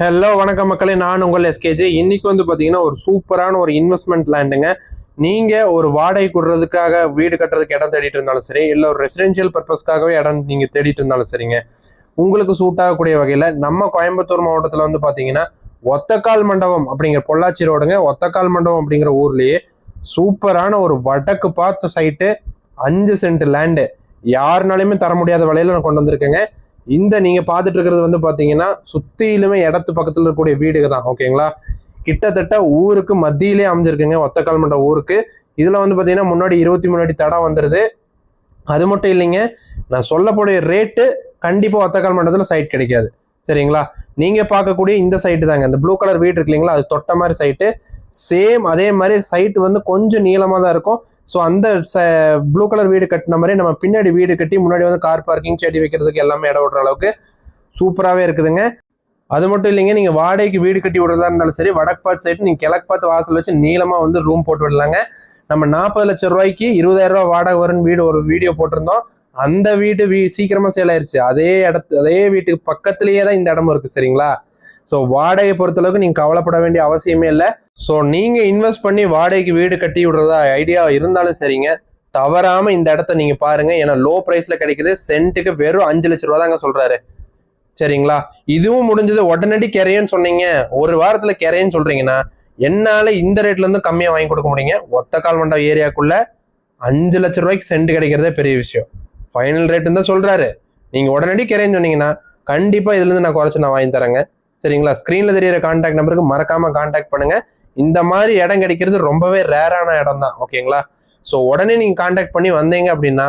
Hello வணக்கம் மக்களே. நான் உங்கள் எஸ்கேஜே இன்னைக்கு வந்து பார்த்தீங்கன்னா ஒரு சூப்பரான ஒரு இன்வெஸ்ட்மெண்ட் லேண்டுங்க நீங்கள் ஒரு வாடகை கொடுறதுக்காக வீடு கட்டுறதுக்கு இடம் தேடிட்டு இருந்தாலும் சரி இல்லை ஒரு ரெசிடென்ஷியல் பர்பஸ்க்காகவே இடம் நீங்கள் தேடிட்டு இருந்தாலும் சரிங்க. உங்களுக்கு சூட் ஆகக்கூடிய வகையில் நம்ம கோயம்புத்தூர் மாவட்டத்தில் வந்து பார்த்தீங்கன்னா ஒத்தக்கால் மண்டபம் அப்படிங்கிற பொள்ளாச்சி ரோடுங்க. ஒத்தக்கால் மண்டபம் அப்படிங்கிற ஊர்லேயே சூப்பரான ஒரு வடக்கு பார்த்த சைட்டு அஞ்சு சென்ட் லேண்டு யாருனாலையுமே தர முடியாத விலையில நான் கொண்டு வந்திருக்கேங்க. இந்த நீங்க பார்த்துட்டு இருக்கிறது வந்து பாத்தீங்கன்னா சுற்றிலுமே இடத்து பக்கத்துல இருக்கக்கூடிய வீடுக தான் ஓகேங்களா? கிட்டத்தட்ட ஊருக்கு மத்தியிலே அமைஞ்சிருக்குங்க ஒத்தக்கால் மண்ட ஊருக்கு. இதுல வந்து பாத்தீங்கன்னா முன்னாடி இருபத்தி முன்னாடி தடம் வந்துருது. அது மட்டும் இல்லைங்க நான் சொல்லக்கூடிய ரேட்டு கண்டிப்பா ஒத்தக்கால் மண்டபத்துல சைட் கிடைக்காது. சரிங்களா? நீங்கள் பார்க்கக்கூடிய இந்த சைட்டு தாங்க. இந்த ப்ளூ கலர் வீடு இருக்கு இல்லைங்களா? அது தொட்ட மாதிரி சைட்டு சேம் அதே மாதிரி சைட்டு வந்து கொஞ்சம் நீளமாக தான் இருக்கும். ஸோ அந்த ப்ளூ கலர் வீடு கட்டின மாதிரி நம்ம பின்னாடி வீடு கட்டி முன்னாடி வந்து கார் பார்க்கிங் செடி வைக்கிறதுக்கு எல்லாமே இடம் விடுற அளவுக்கு சூப்பராகவே இருக்குதுங்க. அது மட்டும் இல்லைங்க நீங்கள் வாடகைக்கு வீடு கட்டி விடுறதா இருந்தாலும் சரி வடக்கு பார்த்து சைடு நீங்கள் கிழக்கு பார்த்து வாசல் வச்சு நீளமாக வந்து ரூம் போட்டு விடலாங்க. நம்ம நாற்பது லட்சம் ரூபாய்க்கு இருபதாயிரம் ரூபாய் வாடகை வரும்னு வீடு ஒரு வீடியோ போட்டிருந்தோம். அந்த வீடு வீ சீக்கிரமாக சேல் ஆயிருச்சு. அதே இடத்து அதே வீட்டுக்கு பக்கத்துலேயே தான் இந்த இடமும் இருக்குது சரிங்களா? ஸோ வாடகை பொறுத்தளவுக்கு நீங்கள் கவலைப்பட வேண்டிய அவசியமே இல்லை. ஸோ நீங்கள் இன்வெஸ்ட் பண்ணி வாடகைக்கு வீடு கட்டி விடுறதா ஐடியா இருந்தாலும் சரிங்க. தவறாமல் இந்த இடத்த நீங்கள் பாருங்கள் ஏன்னா லோ ப்ரைஸில் கிடைக்குது சென்ட்டுக்கு வெறும் அஞ்சு லட்ச ரூபா தாங்க சொல்கிறாரு சரிங்களா? இதுவும் முடிஞ்சது. உடனடி கிரையன்னு சொன்னீங்க. ஒரு வாரத்துல கிரையன்னு சொல்றீங்கன்னா என்னால இந்த ரேட்ல இருந்து கம்மியா வாங்கி கொடுக்க முடியுங்க. ஒத்தக்கால் மண்டபம் ஏரியாக்குள்ள அஞ்சு லட்ச ரூபாய்க்கு சென்ட் கிடைக்கிறதே பெரிய விஷயம். ஃபைனல் ரேட்டுன்னு தான் சொல்றாரு. நீங்க உடனடி கிரையன்னு சொன்னீங்கன்னா கண்டிப்பா இதுல இருந்து நான் குறைச்சு நான் வாங்கி தரேங்க. சரிங்களா? ஸ்க்ரீன்ல தெரியிற கான்டாக்ட் நம்பருக்கு மறக்காம கான்டாக்ட் பண்ணுங்க. இந்த மாதிரி இடம் கிடைக்கிறது ரொம்பவே ரேரான இடம் தான். ஓகேங்களா? ஸோ உடனே நீங்க கான்டாக்ட் பண்ணி வந்தீங்க அப்படின்னா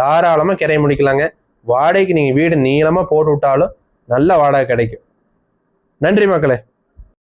தாராளமா கிரைய முடிக்கலாங்க. வாடகைக்கு நீங்க வீடு நீளமா போட்டு விட்டாலும் நல்ல வாடகை கிடைக்கும். நன்றி மக்களே.